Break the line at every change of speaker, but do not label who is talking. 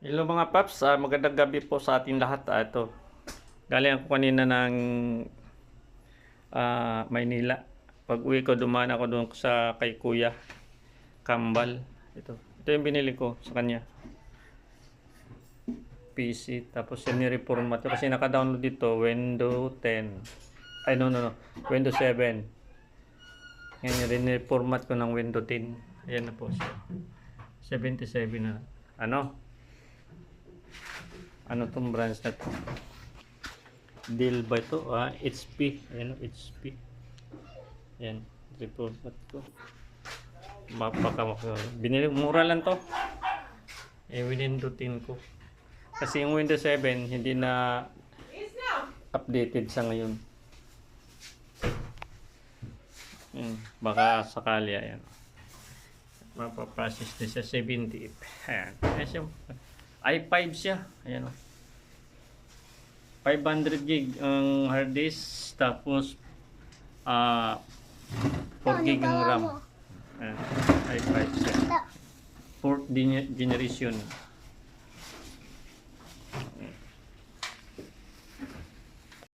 Hello mga paps, Ah, magandang gabi po sa ating lahat. Ah, ito, galing ako kanina ng ah, Maynila. Pag uwi ko, dumaan ako doon sa kay Kuya Kambal. Ito, ito yung binili ko sa kanya. PC, tapos yung ni-reformat. Kasi naka-download dito, Windows 10. Ay, no, no, no. Windows 7. Ngayon, rin-reformat ko ng Windows 10. Ayan na po siya. 77 na. Ano? Ano tong branch na to? Deal ba ito? Ah, HP. Ayan, HP. Ayan, report ko. Mapaka Binili, mura lang to. Eh, winindutin ko. Kasi yung Windows 7, hindi na updated sa ngayon. Hmm, baka sakali, ayan. Mapaprocess na siya 70. Ayan. Ayan. I5 siya. Ayan o. 500 gig ang hard disk. Tapos, ah 4 gig ang RAM. Ayan. i5 siya. Fourth gen- generation.